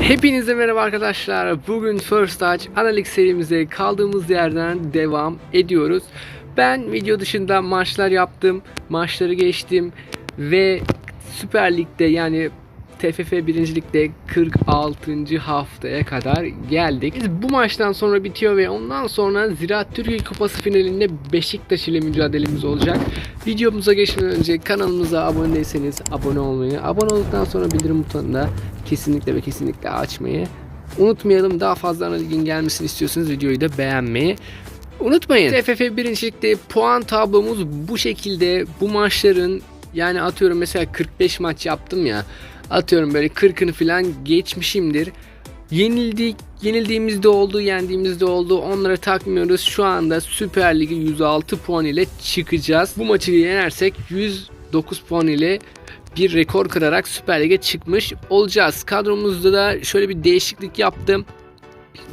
Hepinize merhaba arkadaşlar. Bugün First Touch Analik serimize kaldığımız yerden devam ediyoruz. Ben video dışında maçlar yaptım, maçları geçtim ve Süper Lig'de yani TFF 1. Lig'de 46. haftaya kadar geldik. Bu maçtan sonra bitiyor ve ondan sonra Ziraat Türkiye Kupası finalinde Beşiktaş ile mücadelemiz olacak. Videomuza geçmeden önce kanalımıza abone değilseniz abone olmayı, abone olduktan sonra bildirim butonunu da kesinlikle ve kesinlikle açmayı unutmayalım. Daha fazla analizin gelmesini istiyorsanız videoyu da beğenmeyi unutmayın. TFF 1. Lig'de puan tablomuz bu şekilde. Bu maçların yani atıyorum mesela 45 maç yaptım ya. Atıyorum böyle 40'ını falan geçmişimdir. Yenildik, yenildiğimizde oldu, yendiğimizde oldu. Onlara takmıyoruz. Şu anda Süper Lig'e 106 puan ile çıkacağız. Bu maçı yenersek 109 puan ile bir rekor kırarak Süper Lig'e çıkmış olacağız. Kadromuzda da şöyle bir değişiklik yaptım.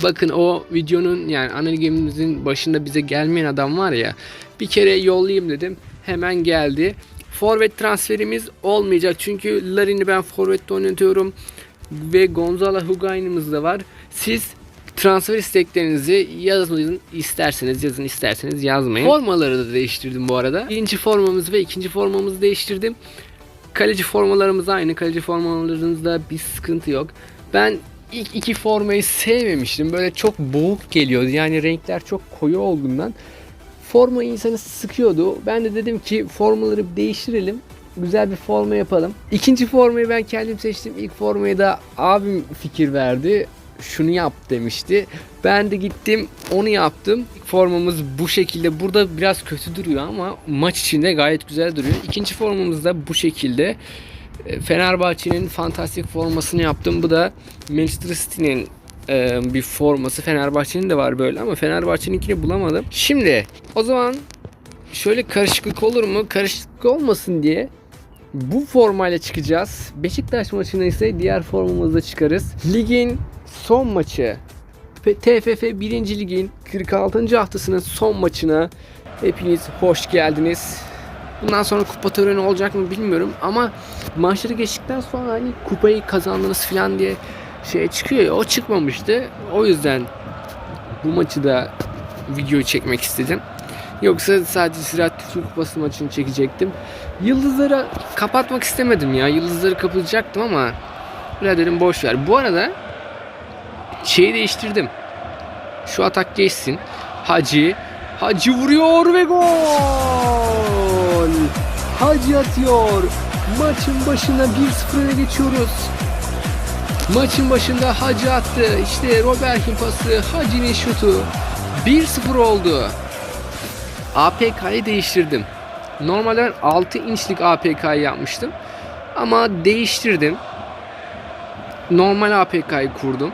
Bakın o videonun yani analizimizin başında bize gelmeyen adam var ya. Bir kere yollayayım dedim. Hemen geldi. Forvet transferimiz olmayacak. Çünkü Larin'i ben forvette oynatıyorum. Ve Gonzalo Higuain'imiz de var. Siz transfer isteklerinizi yazmayın isterseniz yazın isterseniz yazmayın. Formaları da değiştirdim bu arada. Birinci formamızı ve ikinci formamızı değiştirdim. Kaleci formalarımız aynı. Kaleci formalarınızda bir sıkıntı yok. Ben ilk iki formayı sevmemiştim. Böyle çok boğuk geliyordu. Yani renkler çok koyu olduğundan forma insanı sıkıyordu. Ben de dedim ki formaları değiştirelim. Güzel bir forma yapalım. İkinci formayı ben kendim seçtim. İlk formayı da abim fikir verdi. Şunu yap demişti. Ben de gittim onu yaptım. Formamız bu şekilde. Burada biraz kötü duruyor ama maç içinde gayet güzel duruyor. İkinci formamız da bu şekilde. E, Fenerbahçe'nin fantastik formasını yaptım. Bu da Manchester City'nin e, bir forması. Fenerbahçe'nin de var böyle ama Fenerbahçe'ninkini bulamadım. Şimdi o zaman şöyle karışıklık olur mu? Karışıklık olmasın diye bu formayla çıkacağız. Beşiktaş maçına ise diğer formamızla çıkarız. Ligin son maçı Ve TFF 1. Lig'in 46. haftasının son maçına hepiniz hoş geldiniz. Bundan sonra kupa töreni olacak mı bilmiyorum ama maçları geçtikten sonra hani kupayı kazandınız falan diye şey çıkıyor ya o çıkmamıştı. O yüzden bu maçı da video çekmek istedim. Yoksa sadece Ziraat Türkiye Kupası maçını çekecektim. Yıldızları kapatmak istemedim ya. Yıldızları kapatacaktım ama dedim boş ver. Bu arada şeyi değiştirdim. Şu atak geçsin. Hacı. Hacı vuruyor ve gol. Hacı atıyor. Maçın başına 1-0 öne geçiyoruz. Maçın başında Hacı attı. İşte Robert'in pası, Hacı'nin şutu. 1-0 oldu. APK'yı değiştirdim. Normalde 6 inçlik APK'yı yapmıştım. Ama değiştirdim. Normal APK'yı kurdum.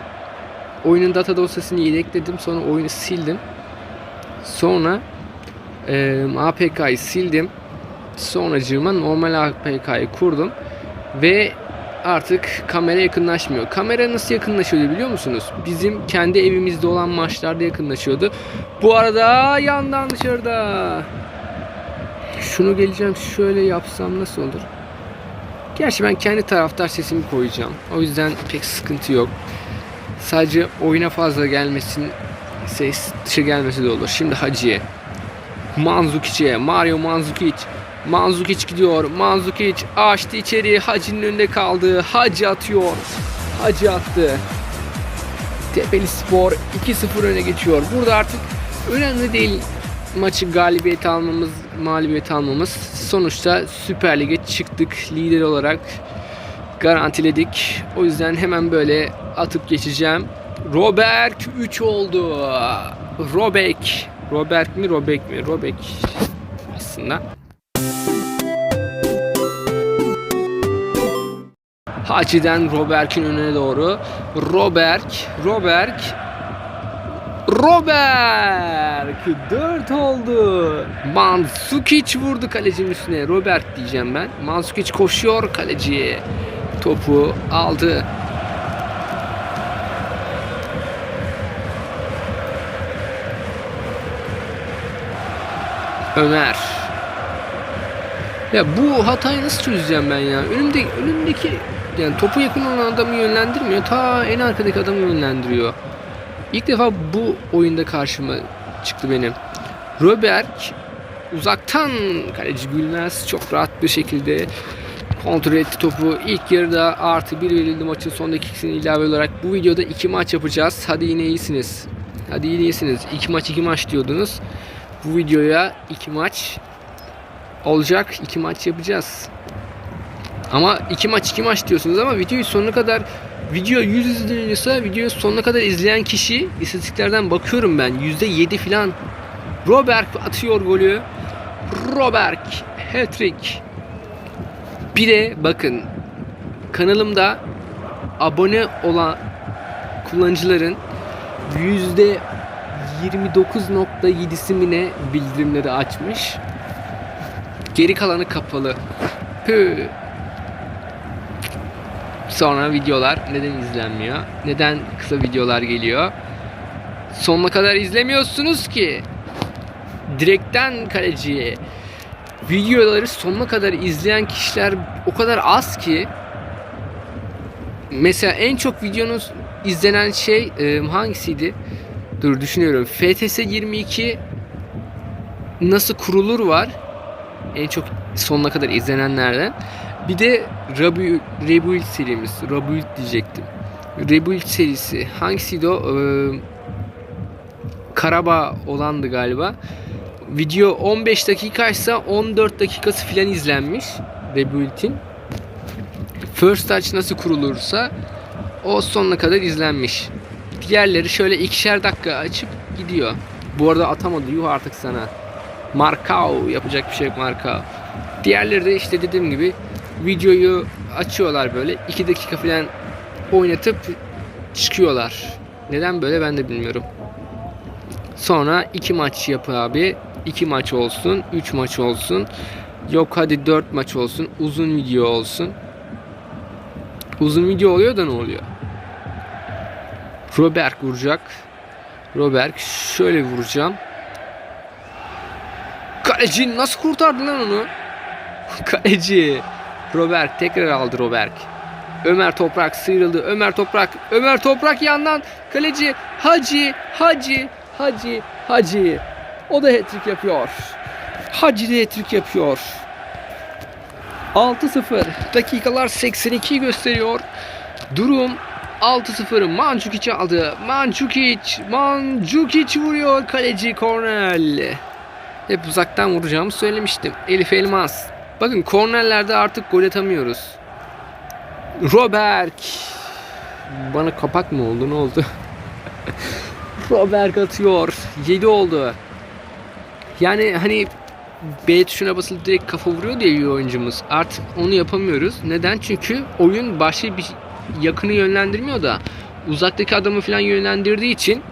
Oyunun data dosyasını yedekledim. Sonra oyunu sildim. Sonra e, APK'yı sildim. Sonracığıma normal APK'yı kurdum. Ve artık kamera yakınlaşmıyor. Kamera nasıl yakınlaşıyordu biliyor musunuz? Bizim kendi evimizde olan maçlarda yakınlaşıyordu. Bu arada yandan dışarıda. Şunu geleceğim şöyle yapsam nasıl olur? Gerçi ben kendi taraftar sesimi koyacağım. O yüzden pek sıkıntı yok. Sadece oyuna fazla gelmesin, ses dışı gelmesi de olur. Şimdi Hacı'ya. Manzukic'e. Mario Manzukic. Manzukic gidiyor. Manzukic açtı içeri. Hacı'nın önünde kaldı. Hacı atıyor. Hacı attı. Tepeli Spor 2-0 öne geçiyor. Burada artık önemli değil maçı galibiyet almamız, mağlubiyet almamız. Sonuçta Süper Lig'e çıktık lider olarak garantiledik. O yüzden hemen böyle atıp geçeceğim. Robert 3 oldu. Robek. Robert mi Robek mi? Robek aslında. Hacı'den Robert'in önüne doğru. Robert, Robert, Robert 4 oldu. Mansukic vurdu kalecinin üstüne. Robert diyeceğim ben. Mansukic koşuyor kaleciye. Topu aldı. Ömer. Ya bu hatayı nasıl çözeceğim ben ya? Önümde, önümdeki yani topu yakın olan adamı yönlendirmiyor. Ta en arkadaki adamı yönlendiriyor. İlk defa bu oyunda karşıma çıktı benim. Robert uzaktan kaleci Gülmez çok rahat bir şekilde kontrol etti topu. İlk yarıda artı bir verildi maçın son dakikasını ilave olarak. Bu videoda iki maç yapacağız. Hadi yine iyisiniz. Hadi yine iyisiniz. İki maç iki maç diyordunuz. Bu videoya iki maç olacak. iki maç yapacağız. Ama iki maç iki maç diyorsunuz ama videoyu sonuna kadar video 100 izleniyorsa videoyu sonuna kadar izleyen kişi istatistiklerden bakıyorum ben %7 filan Robert atıyor golü. Robert hat-trick. Bir de bakın kanalımda abone olan kullanıcıların yüzde 29.7'si mi ne bildirimleri açmış. Geri kalanı kapalı. Pü. Sonra videolar neden izlenmiyor? Neden kısa videolar geliyor? Sonuna kadar izlemiyorsunuz ki. Direkten kaleciye. Videoları sonuna kadar izleyen kişiler o kadar az ki. Mesela en çok videonuz izlenen şey e, hangisiydi? Dur düşünüyorum. FTS 22 nasıl kurulur var. En çok sonuna kadar izlenenlerden. Bir de Rebuild, Rebuild serimiz. Rebuild diyecektim. Rebuild serisi. Hangisiydi o? Ee, Karabağ olandı galiba. Video 15 dakikaysa 14 dakikası filan izlenmiş. Rebuild'in. First Touch nasıl kurulursa o sonuna kadar izlenmiş. Diğerleri şöyle ikişer dakika açıp gidiyor. Bu arada atamadı yuh artık sana. Markao yapacak bir şey yok Markao. Diğerleri de işte dediğim gibi videoyu açıyorlar böyle 2 dakika falan oynatıp çıkıyorlar. Neden böyle ben de bilmiyorum. Sonra iki maç yap abi. 2 maç olsun, 3 maç olsun. Yok hadi 4 maç olsun, uzun video olsun. Uzun video oluyor da ne oluyor? Robert vuracak. Robert şöyle vuracağım. Kaleci nasıl kurtardı lan onu? Kaleci. Robert tekrar aldı Robert. Ömer Toprak sıyrıldı. Ömer Toprak. Ömer Toprak yandan. Kaleci Hacı. Hacı. Hacı. Hacı. O da hat-trick yapıyor. Hacı da hat-trick yapıyor. 6-0. Dakikalar 82 gösteriyor. Durum 6-0. Mandzukic aldı. Mandzukic. Mandzukic vuruyor. Kaleci Cornel. Hep uzaktan vuracağımı söylemiştim. Elif Elmas. Bakın kornerlerde artık gol atamıyoruz. Robert. Bana kapak mı oldu? Ne oldu? Robert atıyor. 7 oldu. Yani hani B tuşuna basılı direkt kafa vuruyor diye bir oyuncumuz. Artık onu yapamıyoruz. Neden? Çünkü oyun başka bir yakını yönlendirmiyor da uzaktaki adamı falan yönlendirdiği için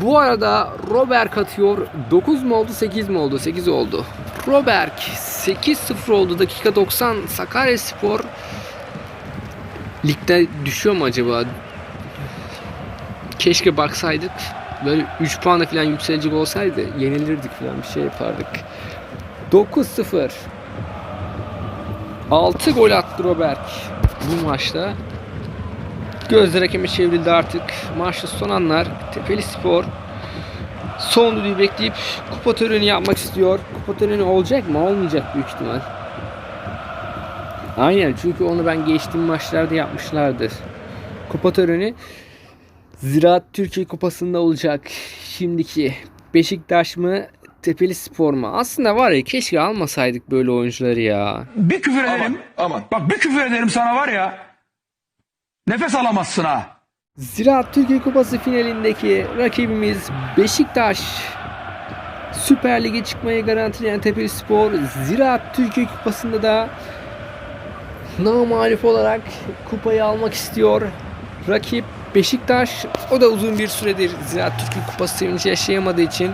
bu arada Robert atıyor. 9 mu oldu 8 mi oldu? 8 oldu. Robert 8-0 oldu. Dakika 90 Sakaryaspor ligde düşüyor mu acaba? Keşke baksaydık. Böyle 3 puanla falan yükselecek olsaydı yenilirdik falan bir şey yapardık. 9-0 6 gol attı Robert bu maçta. Gözler hakeme çevrildi artık. Maçta son anlar. Tepeli Spor son düdüğü bekleyip kupa töreni yapmak istiyor. Kupa töreni olacak mı? Olmayacak büyük ihtimal. Aynen çünkü onu ben geçtiğim maçlarda yapmışlardır. Kupa töreni Ziraat Türkiye Kupası'nda olacak. Şimdiki Beşiktaş mı Tepeli Spor mu? Aslında var ya keşke almasaydık böyle oyuncuları ya. Bir küfür ederim. aman. Bak bir küfür ederim sana var ya. Nefes alamazsın ha. Ziraat Türkiye Kupası finalindeki rakibimiz Beşiktaş. Süper Lig'e çıkmayı garantileyen Tepeli Spor Ziraat Türkiye Kupası'nda da namalif olarak kupayı almak istiyor. Rakip Beşiktaş. O da uzun bir süredir Ziraat Türkiye Kupası sevinci yaşayamadığı için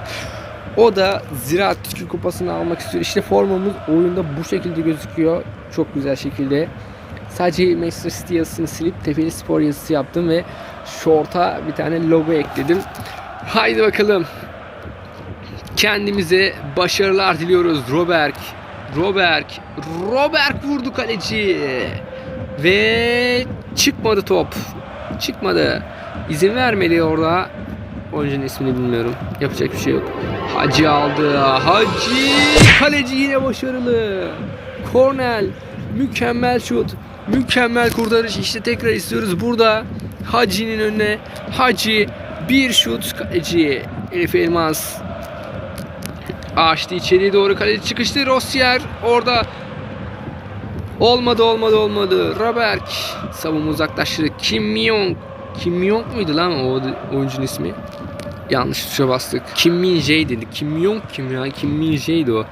o da Ziraat Türkiye Kupası'nı almak istiyor. İşte formamız oyunda bu şekilde gözüküyor. Çok güzel şekilde. Sadece Manchester City yazısını silip Tepeli Spor yazısı yaptım ve short'a bir tane logo ekledim. Haydi bakalım. Kendimize başarılar diliyoruz Robert. Robert. Robert vurdu kaleci. Ve çıkmadı top. Çıkmadı. İzin vermedi orada. Oyuncunun ismini bilmiyorum. Yapacak bir şey yok. Hacı aldı. Hacı. Kaleci yine başarılı. Cornell. Mükemmel şut. Mükemmel kurtarış. İşte tekrar istiyoruz. Burada Hacı'nın önüne. Hacı. Bir şut kaleci. Elif Elmas. Açtı içeriye doğru kaleci çıkıştı. Rossier orada Olmadı olmadı olmadı. Robert savunma uzaklaştırdı. Kim Myong. Kim Myong muydu lan o oyuncunun ismi? Yanlış tuşa bastık. Kim Min Jae dedik. Kim Myong kim ya? Kim Min Jae'di o.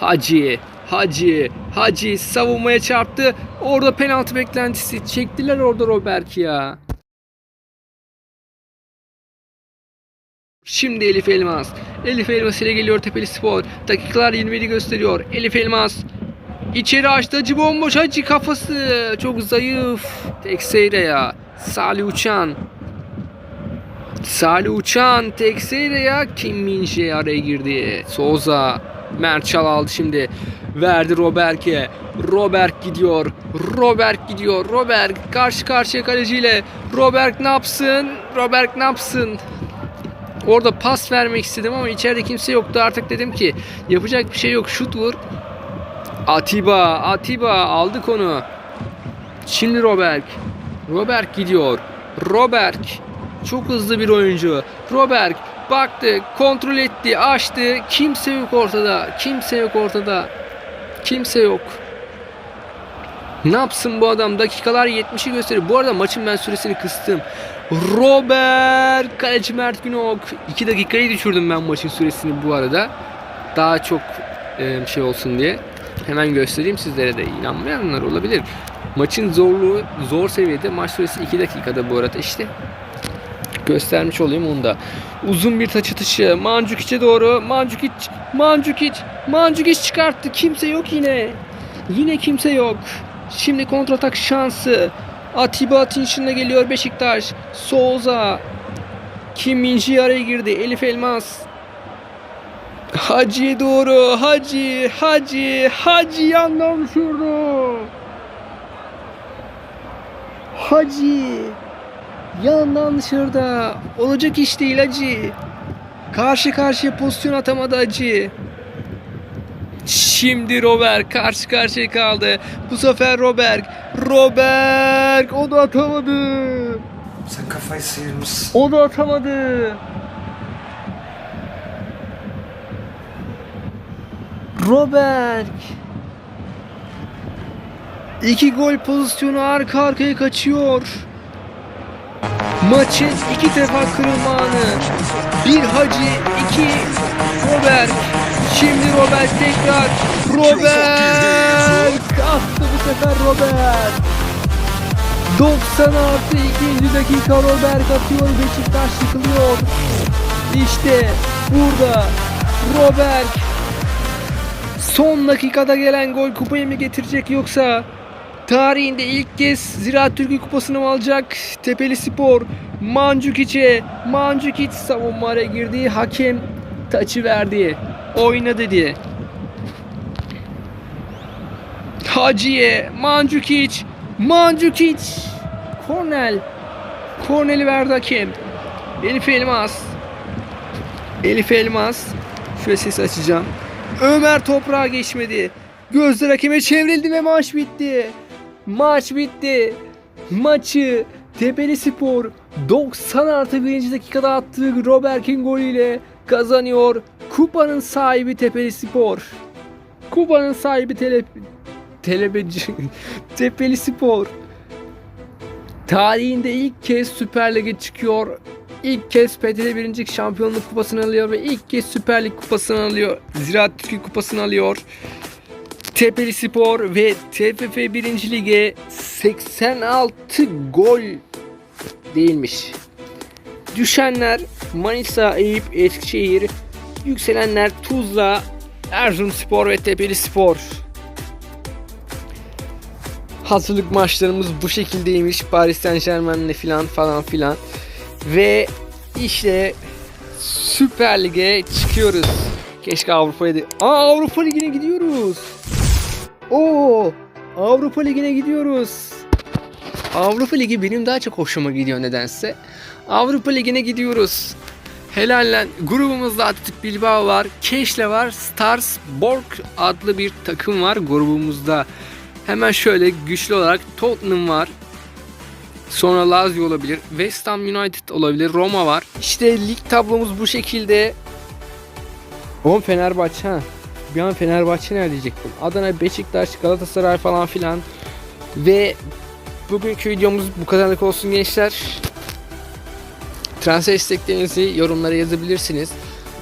Hacı. Hacı. Hacı savunmaya çarptı. Orada penaltı beklentisi. Çektiler orada Robert ya. Şimdi Elif Elmas. Elif Elmas ile geliyor Tepeli Spor. Dakikalar 27 gösteriyor. Elif Elmas İçeri açtı Hacı bomboş Hacı kafası çok zayıf. Tek seyre ya. Salih Uçan. Salih Uçan tek seyre ya. Kim Minje araya girdi. Souza. Merçal aldı şimdi. Verdi Robert'e. Robert gidiyor. Robert gidiyor. Robert karşı karşıya kaleciyle. Robert ne yapsın? Robert ne yapsın? Orada pas vermek istedim ama içeride kimse yoktu. Artık dedim ki yapacak bir şey yok. Şut vur. Atiba, Atiba aldık onu. Şimdi Robert. Robert gidiyor. Robert. Çok hızlı bir oyuncu. Robert baktı, kontrol etti, açtı. Kimse yok ortada. Kimse yok ortada. Kimse yok. Ne yapsın bu adam? Dakikalar 70'i gösteriyor. Bu arada maçın ben süresini kıstım. Robert Kaleci Mert Günok. 2 dakikayı düşürdüm ben maçın süresini bu arada. Daha çok e, şey olsun diye. Hemen göstereyim sizlere de inanmayanlar olabilir. Maçın zorluğu zor seviyede. Maç süresi 2 dakikada bu arada işte. Göstermiş olayım onu da. Uzun bir taç atışı. Mandzukiç'e doğru. Mandzukic, Mandzukic, Mandzukic çıkarttı. Kimse yok yine. Yine kimse yok. Şimdi kontratak şansı. Atiba Atkinson geliyor Beşiktaş. Souza. Kim Minji araya girdi. Elif Elmas. Hacı'ya doğru. Hacı, Hacı, Hacı yandan düşürdü. Hacı. Yandan dışarıda. Olacak iş değil Hacı. Karşı karşıya pozisyon atamadı Hacı. Şimdi Robert karşı karşıya kaldı. Bu sefer Robert. Robert o da atamadı. Sen kafayı sıyırmışsın. O da atamadı. Robert. İki gol pozisyonu arka arkaya kaçıyor. Maçın iki defa kırılma anı. Bir Hacı, iki Robert. Şimdi Robert tekrar. Robert. Attı bu sefer Robert. 90 artı 2. dakika Robert atıyor Beşiktaş yıkılıyor. İşte burada Robert son dakikada gelen gol kupayı mı getirecek yoksa tarihinde ilk kez Ziraat Türkiye Kupası'nı mı alacak? Tepeli Spor Mancukic'e Mancukic savunmaya girdiği hakem taçı verdi. Oyna dedi. Hacı'ye Mancukic Mancukic Kornel Kornel'i verdi hakem Elif Elmas Elif Elmas Şöyle ses açacağım Ömer toprağa geçmedi Gözler hakeme çevrildi ve maç bitti Maç bitti Maçı Tepeli Spor 90 artı 1. dakikada attığı Robert'in golüyle kazanıyor. Kupanın sahibi Tepeli Spor. Kupanın sahibi tele, telebeci, Tepeli Spor. Tarihinde ilk kez Süper Lig'e çıkıyor. İlk kez PTT 1. Şampiyonluk Kupası'nı alıyor ve ilk kez Süper Lig Kupası'nı alıyor. Ziraat Türkiye Kupası'nı alıyor. Tepeli Spor ve TFF 1. Lig'e 86 gol değilmiş. Düşenler Manisa, Eyüp, Eskişehir, yükselenler Tuzla, Erzurumspor ve Tepeli Spor. Hazırlık maçlarımız bu şekildeymiş. Paris Saint Germain'le filan falan filan. Ve işte Süper Lig'e çıkıyoruz. Keşke Avrupa'ya da... Aa Avrupa Ligi'ne gidiyoruz. Oo! Avrupa Ligi'ne gidiyoruz. Avrupa Ligi benim daha çok hoşuma gidiyor nedense. Avrupa Ligi'ne gidiyoruz. Helal lan. Grubumuzda Atletik Bilbao var. Keşle var. Stars Borg adlı bir takım var grubumuzda. Hemen şöyle güçlü olarak Tottenham var. Sonra Lazio olabilir. West Ham United olabilir. Roma var. İşte lig tablomuz bu şekilde. Oğlum Fenerbahçe ha. Bir an Fenerbahçe ne diyecektim. Adana, Beşiktaş, Galatasaray falan filan. Ve bugünkü videomuz bu kadarlık olsun gençler. Transfer isteklerinizi yorumlara yazabilirsiniz.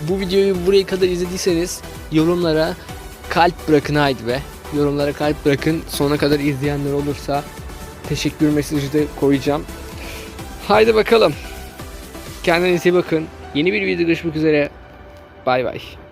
Bu videoyu buraya kadar izlediyseniz yorumlara kalp bırakın haydi be. Yorumlara kalp bırakın. Sona kadar izleyenler olursa teşekkür mesajı da koyacağım. Haydi bakalım. Kendinize iyi bakın. Yeni bir video görüşmek üzere. Bay bay.